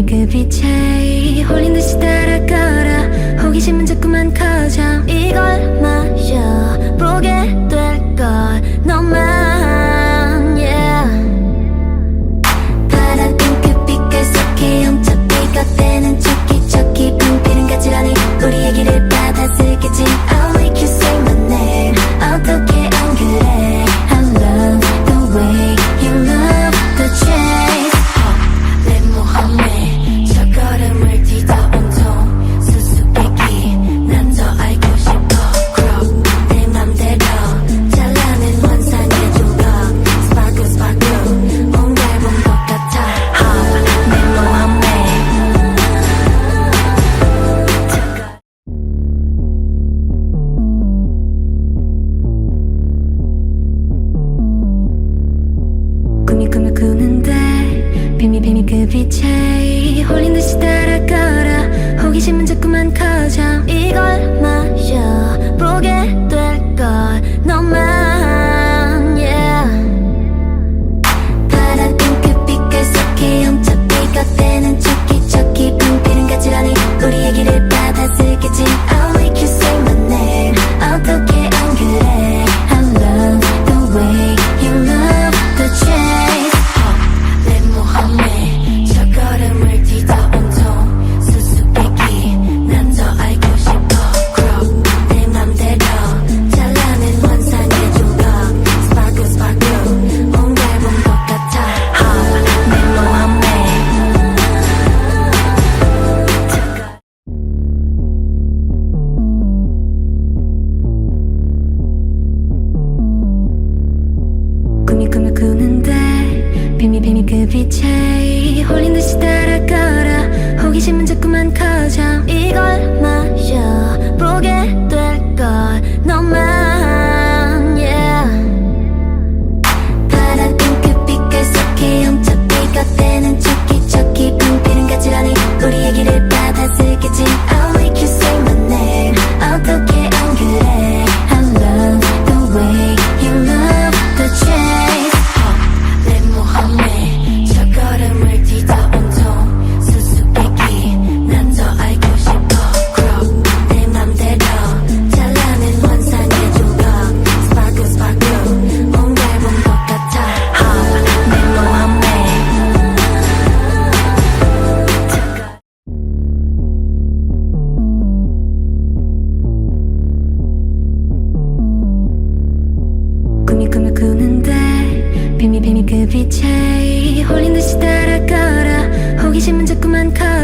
네 그 빛에 홀린 듯이 따라가라. 호기심은 자꾸만 커져. 이걸 마셔. 보게 될걸. 너만 yeah. 파란 핑크 빛깔 속에 염차 삐걱대는 촉기 촉기 빈피는 가지라니 우리 얘기를 받아 슬기지. 커져 이걸 마셔. 보게 될 걸 너만 yeah. 파란 핑크빛깔 속에 엄청 삐걱대는 촉기촉기 핑피는 가지런히 우리 얘기를 받아 쓰겠지 비밀 비밀 그 빛에 홀린 듯이 따라가라 호기심은 자꾸만 커져 그 빛에 홀린 듯이 따라가라 호기심은 자꾸만 마셔